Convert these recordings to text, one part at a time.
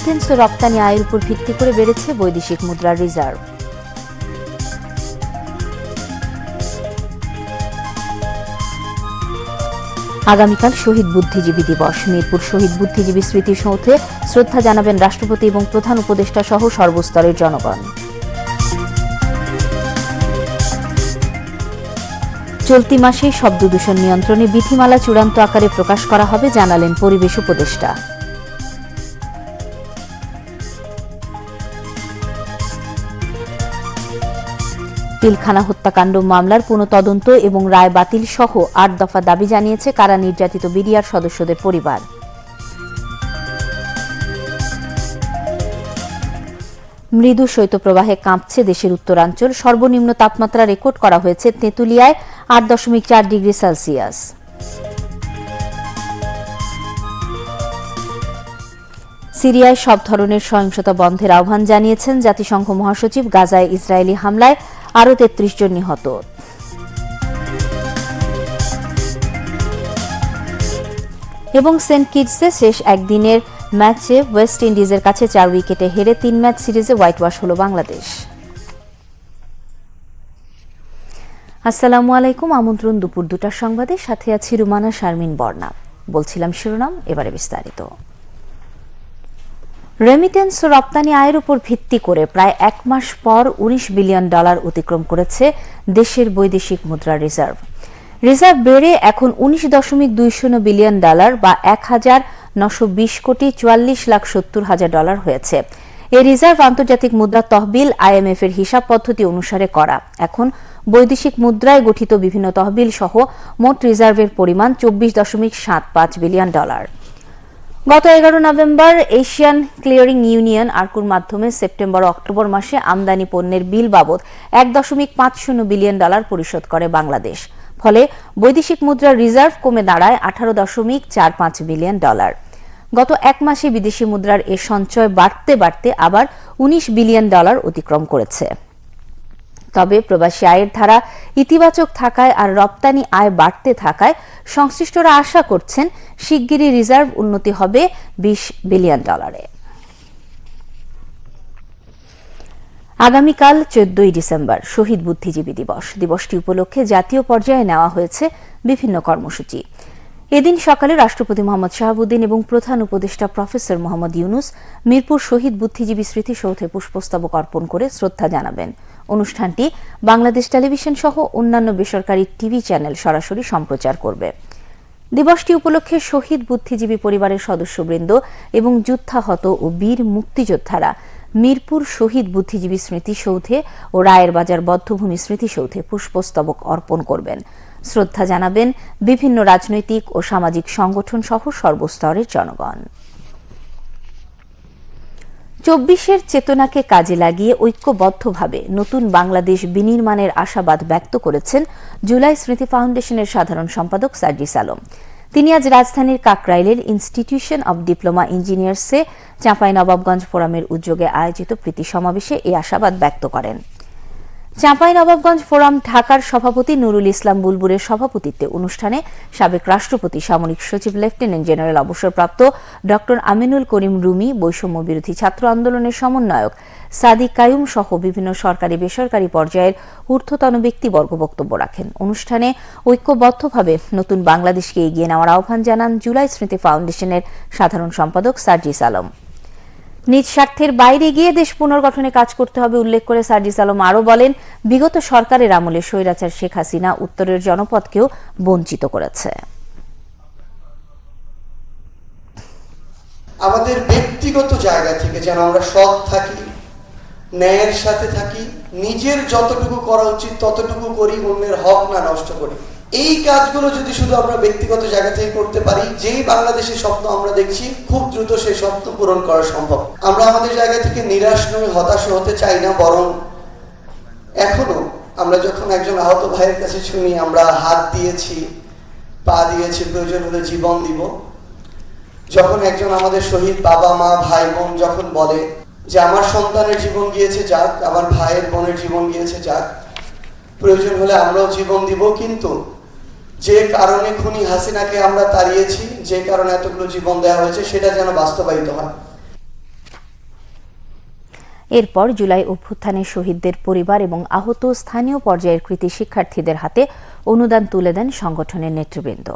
Remittance ও রপ্তানি আয়ের উপর ভিত্তি করে বেড়েছে বৈদেশিক মুদ্রার রিজার্ভ। আগামীকাল শহীদ বুদ্ধিজীবী দিবস। মিরপুর শহীদ বুদ্ধিজীবী স্মৃতিসৌধে শ্রদ্ধা জানাবেন রাষ্ট্রপতি এবং প্রধান উপদেষ্টা সহ সর্বস্তরের জনগণ। চলতি মাসে শব্দ দূষণ নিয়ন্ত্রণে বিধিমালা চূড়ান্ত আকারে প্রকাশ করা হবে, জানালেন পরিবেশ উপদেষ্টা। পিলখানা হত্যাকাণ্ড, মামলার পুনঃতদন্ত এবং রায় বাতিল সহ আট দফা দাবি জানিয়েছে কারা নির্যাতিত বিডিআর সদস্যদের পরিবার। মৃদু শৈত্যপ্রবাহে কাঁপছে দেশের উত্তরাঞ্চল। সর্বনিম্ন তাপমাত্রা রেকর্ড করা হয়েছে তেঁতুলিয়ায় আট দশমিক চার ডিগ্রি সেলসিয়াস। সিরিয়ায় সব ধরনের সহিংসতা বন্ধের আহ্বান জানিয়েছেন জাতিসংঘ মহাসচিব গাজায় ইসরায়েলি হামলায় আরও তেত্রিশ জন নিহত। এবং সেন্ট কিটসে শেষ একদিনের ম্যাচে ওয়েস্ট ইন্ডিজের কাছে চার উইকেটে হেরে তিন ম্যাচ সিরিজে হোয়াইট ওয়াশ হল বাংলাদেশ। আসসালামু আলাইকুম, আমন্ত্রণ দুপুর দুটার সংবাদে। সাথে আছি রুমানা শারমিন বর্ণা বলছিলাম শিরোনাম, এবারে বিস্তারিত। রেমিটেন্স রপ্তানি আয়ের উপর ভিত্তি করে প্রায় এক মাস পর উনিশ বিলিয়ন ডলার অতিক্রম করেছে দেশের বৈদেশিক মুদ্রা রিজার্ভ। রিজার্ভ বেড়ে এখন উনিশ দশমিক দুই শূন্য বিলিয়ন ডলার বা এক হাজার নশো বিশ কোটি চুয়াল্লিশ লাখ সত্তর হাজার ডলার হয়েছে। এই রিজার্ভ আন্তর্জাতিক মুদ্রা তহবিল আইএমএফ এর হিসাব পদ্ধতি অনুসারে করা। এখন বৈদেশিক মুদ্রায় গঠিত বিভিন্ন তহবিল সহ মোট রিজার্ভের পরিমাণ চব্বিশ দশমিক সাত পাঁচ বিলিয়ন ডলার। গত এগারো নভেম্বর এশিয়ান ক্লিয়ারিং ইউনিয়ন আরকুর মাধ্যমে সেপ্টেম্বর অক্টোবর মাসে আমদানি পণ্যের বিল বাবদ এক দশমিক পাঁচ শূন্য বিলিয়ন ডলার পরিশোধ করে বাংলাদেশ। ফলে বৈদেশিক মুদ্রার রিজার্ভ কমে দাঁড়ায় আঠারো দশমিক চার পাঁচ বিলিয়ন ডলার। গত এক মাসে বিদেশি মুদ্রার এ সঞ্চয় বাড়তে বাড়তে আবার উনিশ বিলিয়ন ডলার অতিক্রম করেছে। তবে প্রবাসী আয়ের ধারা ইতিবাচক থাকায় আর রপ্তানি আয় বাড়তে থাকায় সংশ্লিষ্টরা আশা করছেন শিগগিরই রিজার্ভ উন্নতি হবে বিশ বিলিয়ন ডলারে। আগামীকাল চোদ্দই ডিসেম্বর, শহীদ বুদ্ধিজীবী দিবস। দিবসটি উপলক্ষে জাতীয় পর্যায়ে নেওয়া হয়েছে বিভিন্ন কর্মসূচি। এদিন সকালে রাষ্ট্রপতি মোহাম্মদ শাহাবুদ্দিন এবং প্রধান উপদেষ্টা প্রফেসর মোহাম্মদ ইউনুস মিরপুর শহীদ বুদ্ধিজীবী স্মৃতিসৌধে পুষ্পস্তবক অর্পণ করে শ্রদ্ধা জানাবেন। অনুষ্ঠানটি বাংলাদেশ টেলিভিশন সহ অন্যান্য বেসরকারি টিভি চ্যানেল সরাসরি সম্প্রচার করবে। দিবসটি উপলক্ষে শহীদ বুদ্ধিজীবী পরিবারের সদস্যবৃন্দ এবং যুদ্ধাহত ও বীর মুক্তিযোদ্ধারা মিরপুর শহীদ বুদ্ধিজীবী স্মৃতিসৌধে ও রায়ের বাজার বদ্ধভূমি স্মৃতিসৌধে পুষ্পস্তবক অর্পণ করবেন। শ্রদ্ধা জানাবেন বিভিন্ন রাজনৈতিক ও সামাজিক সংগঠন সহ সর্বস্তরের জনগণ। চব্বিশের চেতনাকে কাজে লাগিয়ে ঐক্যবদ্ধভাবে নতুন বাংলাদেশ বিনির্মাণের আশাবাদ ব্যক্ত করেছেন জুলাই স্মৃতি ফাউন্ডেশনের সাধারণ সম্পাদক সার্জিস আলম। তিনি আজ রাজধানীর কাকরাইলের ইনস্টিটিউশন অব ডিপ্লোমা ইঞ্জিনিয়ার্সে চাঁপাই নবাবগঞ্জ ফোরামের উদ্যোগে আয়োজিত প্রীতি সমাবেশে এই আশাবাদ ব্যক্ত করেন। চাঁপাই নবাবগঞ্জ ফোরাম ঢাকার সভাপতি নুরুল ইসলাম বুলবুরের সভাপতিত্বে অনুষ্ঠানে সাবেক রাষ্ট্রপতি, সামরিক সচিব, লেফটেন্যান্ট জেনারেল, অবসরপ্রাপ্ত ড. আমিনুল করিম রুমি, বৈষম্য বিরোধী ছাত্র আন্দোলনের সমন্বয়ক সাদিক কায়ুম সহ বিভিন্ন সরকারি বেসরকারি পর্যায়ের ঊর্ধ্বতন ব্যক্তিবর্গ বক্তব্য রাখেন। অনুষ্ঠানে ঐক্যবদ্ধভাবে নতুন বাংলাদেশকে এগিয়ে নেওয়ার আহ্বান জানান জুলাই স্মৃতি ফাউন্ডেশনের সাধারণ সম্পাদক সার্জিস আলম। নিজ স্বার্থের বাইরে গিয়ে দেশ পুনর্গঠনে কাজ করতে হবে উল্লেখ করে সার্জিস আলম আরও বলেন, বিগত সরকারের আমলে স্বৈরাচার শেখ হাসিনা উত্তরের জনপদকেও বঞ্চিত করেছে। আমাদের ব্যক্তিগত জায়গা থেকে যেন আমরা সৎ থাকি, ন্যায়ের সাথে থাকি, নিজের যতটুকু করা উচিত ততটুকু করি, অন্যের হক না নষ্ট করি। এই কাজগুলো যদি শুধু আমরা ব্যক্তিগত জায়গা থেকে করতে পারি, যেই বাংলাদেশের স্বপ্ন আমরা দেখছি, খুব দ্রুত সেই স্বপ্ন পূরণ করা সম্ভব। আমরা আমাদের জায়গা থেকে নিরাশ নই, হতাশ হতে চাই না, বরং এখনও আমরা যখন একজন আহত ভাইয়ের কাছে শুনি, আমরা হাত দিয়েছি, পা দিয়েছি, প্রয়োজন হলে জীবন দিব, যখন একজন আমাদের শহীদ বাবা, মা, ভাই, বোন যখন বলে যে, আমার সন্তানের জীবন গিয়েছে, যাক, আমার ভাইয়ের বোনের জীবন গিয়েছে, যাক, প্রয়োজন হলে আমরাও জীবন দিব, কিন্তু যে কারণে খুনি হাসিনাকে আমরা তাড়িয়েছি, যে কারণে এতগুলো জীবন দেওয়া হয়েছে, সেটা যেন বাস্তবায়িত হয়। এরপর জুলাই অভ্যুত্থানে শহীদদের পরিবার এবং আহত স্থানীয় পর্যায়ের কৃতি শিক্ষার্থীদের হাতে অনুদান তুলে দেন সংগঠনের নেতৃবৃন্দ।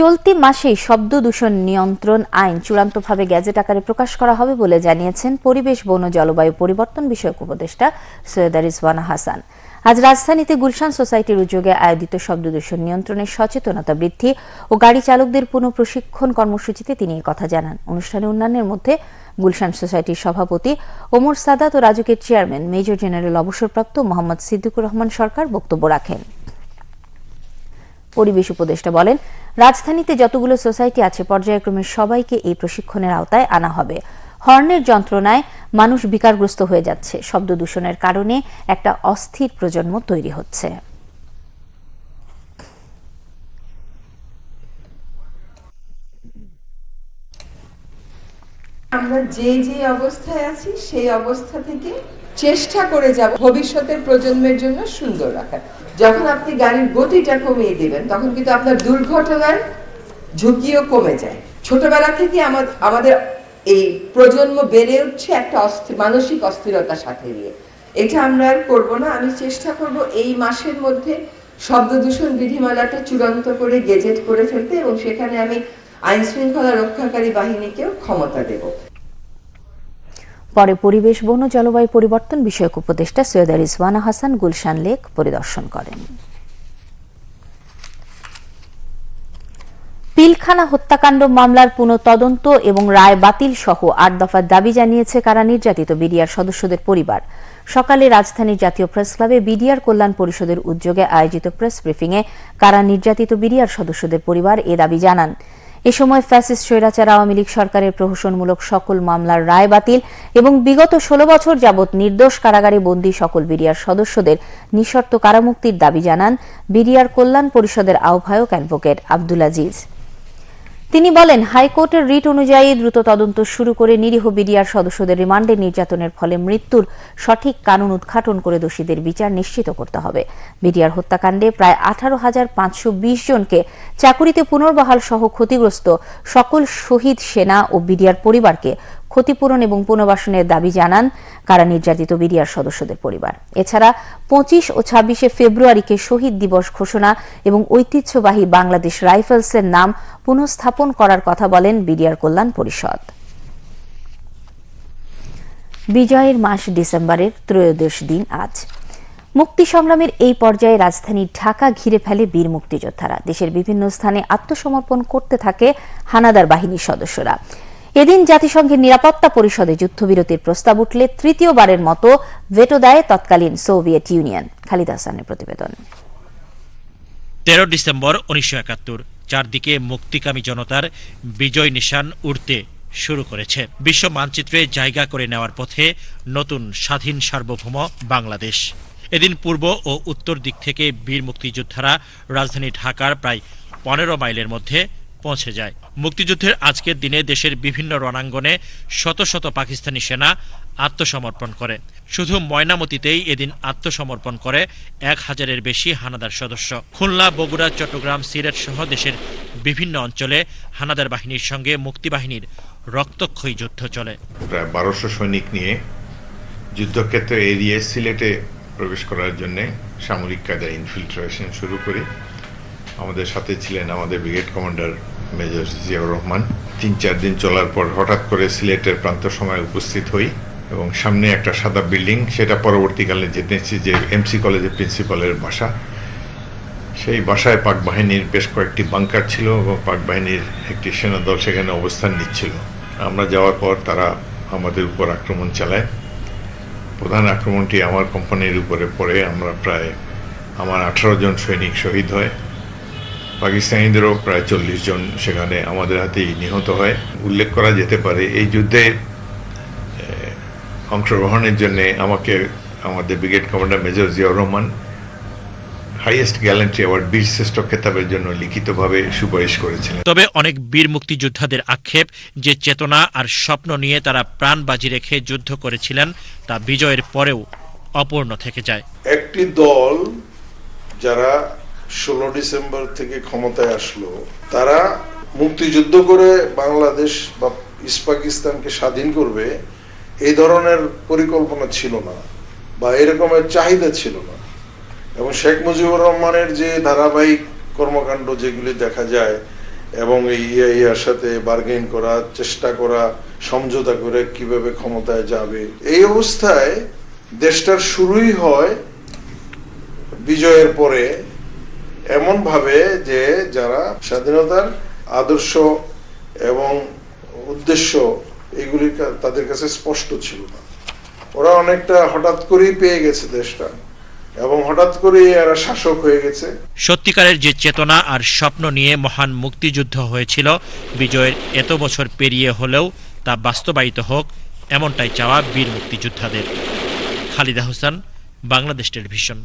চলতি মাসেই শব্দ দূষণ নিয়ন্ত্রণ আইন চূড়ান্তভাবে গ্যাজেট আকারে প্রকাশ করা হবে বলে জানিয়েছেন পরিবেশ, বন, জলবায়ু পরিবর্তন বিষয়ক উপদেষ্টা সৈয়দা রিজওয়ানা হাসান। আজ রাজধানীতে গুলশান সোসাইটির উদ্যোগে আয়োজিত শব্দ দূষণ নিয়ন্ত্রণের সচেতনতা বৃদ্ধি ও গাড়ি চালকদের পুনঃ প্রশিক্ষণ কর্মসূচিতে তিনি কথা জানান। অনুষ্ঠানে অন্যান্যের মধ্যে গুলশান সোসাইটির সভাপতি ওমর সাদাত ও রাজুকের চেয়ারম্যান মেজর জেনারেল অবসরপ্রাপ্ত মোহাম্মদ সিদ্দিকুর রহমান সরকার বক্তব্য রাখেন। পরিবেশ উপদেষ্টা বলেন, রাজধানীতে যতগুলো সোসাইটি আছে, পর্যায়ক্রমে সবাইকে এই প্রশিক্ষণের আওতায় আনা হবে। হর্নের যন্ত্রণায় মানুষ বিকারগ্রস্ত হয়ে যাচ্ছে। শব্দ দূষণের কারণে একটা অস্থির প্রজন্ম তৈরি হচ্ছে। আমরা যে যে অবস্থায় আছি, সেই অবস্থা থেকে চেষ্টা করে যাব ভবিষ্যতের প্রজন্মের জন্য সুন্দর রাখার। যখন আপনি গাড়ির গতিটা কমিয়ে দিবেন, তখন কিন্তু আপনার দুর্ঘটনার ঝুঁকিও কমে যায়। ছোটবেলা থেকে আমা- আমাদের এই প্রজন্ম বেড়ে উঠছে একটা অস্থির মানসিক অস্থিরতার সাথে নিয়ে। এটা আমরা আর করব না, আমি চেষ্টা করব এই মাসের মধ্যে শব্দ দূষণ বিধিমালাটা চূড়ান্ত করে, গেজেট করে ফেলতে এবং সেখানে আমি আইন শৃঙ্খলা রক্ষাকারী বাহিনীকেও ক্ষমতা দেবো। পরে পরিবেশ, বন ও জলবায়ু পরিবর্তন বিষয়ক উপদেষ্টা সৈয়দা রিজওয়ানা হাসান গুলশান লেক পরিদর্শন করেন। পিলখানা হত্যাকাণ্ড মামলার পুনঃতদন্ত এবং রায় বাতিল সহ আট দফার দাবি জানিয়েছে কারা নির্যাতিত বিডিআর সদস্যদের পরিবার। সকালে রাজধানীর জাতীয় প্রেস ক্লাবে বিডিআর কল্যাণ পরিষদের উদ্যোগে আয়োজিত প্রেস ব্রিফিংয়ে কারা নির্যাতিত বিডিআর সদস্যদের পরিবার এ দাবি জানান। এ সময় ফ্যাসিস্ট স্বৈরাচার আওয়ামী লীগ সরকারের প্রহসনমূলক সকল মামলার রায় বাতিল এবং বিগত ষোলো বছর যাবৎ নির্দোষ কারাগারে বন্দী সকল বিডিআর সদস্যদের নিঃশর্ত কারামুক্তির দাবি জানান বিডিআর কল্যাণ পরিষদের আহ্বায়ক অ্যাডভোকেট আব্দুল আজিজ। তিনি বলেন, হাইকোর্টের রিট অনুযায়ী দ্রুত তদন্ত শুরু করে নিরীহ বিডিআর সদস্যদের রিমান্ডে নির্যাতনের ফলে মৃত্যুর সঠিক কানুন উদ্ঘাটন করে দোষীদের বিচার নিশ্চিত করতে হবে। বিডিআর হত্যাকাণ্ডে প্রায় আঠারো হাজার পাঁচশো বিশ জনকে চাকুরিতে পুনর্বহাল সহ ক্ষতিগ্রস্ত সকল শহীদ সেনা ও বিডিআর পরিবারকে ক্ষতিপূরণ এবং পুনর্বাসনের দাবি জানান কারা নির্যাতিত বিডিআর সদস্যদের পরিবার। এছাড়া পঁচিশ ও ছাব্বিশে ফেব্রুয়ারিকে শহীদ দিবস ঘোষণা এবং ঐতিহ্যবাহী বাংলাদেশ রাইফেলসের নাম পুনঃস্থাপন করার কথা বলেন বিডিআর কল্যাণ পরিষদ। বিজয়ের মাস ডিসেম্বরের ত্রয়োদশ দিন আজ। মুক্তি সংগ্রামের এই পর্যায়ে রাজধানী ঢাকা ঘিরে ফেলে বীর মুক্তিযোদ্ধারা। দেশের বিভিন্ন স্থানে আত্মসমর্পণ করতে থাকে হানাদার বাহিনীর সদস্যরা। এদিন জাতিসংঘের নিরাপত্তা পরিষদে যুদ্ধবিরতির প্রস্তাব উঠলে তৃতীয়বারের মতো ভেটো দেয় তৎকালীন সোভিয়েত ইউনিয়ন। খালিদ হাসানের প্রতিবেদন। তেরো ডিসেম্বর উনিশশো একাত্তর, চারদিকে মুক্তিকামী জনতার বিজয় নিশান উড়তে শুরু করেছে। বিশ্ব মানচিত্রে জায়গা করে নেওয়ার পথে নতুন স্বাধীন সার্বভৌম বাংলাদেশ। এদিন পূর্ব ও উত্তর দিক থেকে বীর মুক্তিযোদ্ধারা রাজধানী ঢাকার প্রায় পনেরো মাইলের মধ্যে পৌঁছে যায়। মুক্তিযুদ্ধের আজকের দিনে দেশের বিভিন্ন রণাঙ্গনে শত শত পাকিস্তানি সেনা আত্মসমর্পণ করে। শুধু ময়নামতিতেই এদিন আত্মসমর্পণ করে এক হাজারের বেশি হানাদার সদস্য। খুলনা, বগুড়া, চট্টগ্রাম, সিলেট সহ দেশের বিভিন্ন অঞ্চলে হানাদার বাহিনীর সঙ্গে মুক্তিবাহিনীর রক্তক্ষয়ী যুদ্ধ চলে। প্রায় বারোশো সৈনিক নিয়ে যুদ্ধক্ষেত্র এড়িয়ে সিলেটে প্রবেশ করার জন্য সামরিক কায়দায় ইনফিল্ট্রেশন শুরু করি। আমাদের সাথে ছিলেন আমাদের brigade commander major Ziaur Rahman. তিন, চার দিন চলার পর হঠাৎ করে সিলেটের প্রান্ত সময় উপস্থিত হই এবং সামনে একটা সাদা বিল্ডিং, সেটা পরবর্তীকালে জেনেছি যে এমসি কলেজের প্রিন্সিপালের বাসা। সেই বাসায় পাক বাহিনীর বেশ কয়েকটি বাংকার ছিল এবং পাক বাহিনীর একটি সেনাদল সেখানে অবস্থান নিচ্ছিল। আমরা যাওয়ার পর তারা আমাদের উপর আক্রমণ চালায়। প্রধান আক্রমণটি আমার কোম্পানির উপরে পড়ে। আমরা প্রায় আমার আঠারো জন সৈনিক শহীদ হয়। পাকিস্তানিদেরও প্রায় চল্লিশ জন সেখানে আমাদের হাতেই নিহত হয়। উল্লেখ করা যেতে পারে এই যুদ্ধে অংশগ্রহণের জন্য আমাকে আমাদের brigade commander major Ziaur Rahman highest gallantry award Birshreshtho খেতাবের জন্য লিখিতভাবে সুপারিশ করেছিলেন। তবে অনেক বীর মুক্তিযোদ্ধাদের আক্ষেপ যে চেতনা আর স্বপ্ন নিয়ে তারা প্রাণ বাজি রেখে যুদ্ধ করেছিলেন তা বিজয়ের পরেও অপূর্ণ থেকে যায়। একটি দল যারা ষোলো ডিসেম্বর থেকে ক্ষমতায় আসলো, তারা মুক্তিযুদ্ধ করে বাংলাদেশ বা ইস্ট পাকিস্তানকে স্বাধীন করবে, এই ধরনের পরিকল্পনা ছিল না বা এরকমের চাহিদা ছিল না। এবং শেখ মুজিবুর রহমানের যে ধারাবাহিক কর্মকাণ্ড যেগুলি দেখা যায়, এবং এই ইয়ার সাথে বার্গেন করা, চেষ্টা করা, সমঝোতা করে কীভাবে ক্ষমতায় যাবে, এই অবস্থায় দেশটার শুরুই হয় বিজয়ের পরে এমন ভাবে যে যারা স্বাধীনতার আদর্শ এবং উদ্দেশ্য এগুলি তাদের কাছে স্পষ্ট ছিল না। ওরা অনেকটা হঠাৎ করেই পেয়ে গেছে দেশটা এবং হঠাৎ করেই এরা শাসক হয়ে গেছে। সত্যিকারের যে চেতনা আর স্বপ্ন নিয়ে মহান মুক্তিযুদ্ধ হয়েছিল, বিজয়ের এত বছর পেরিয়ে হলেও তা বাস্তবায়িত হোক, এমনটাই চাওয়া বীর মুক্তিযোদ্ধাদের। খালিদা হোসেন, বাংলাদেশ টেলিভিশন।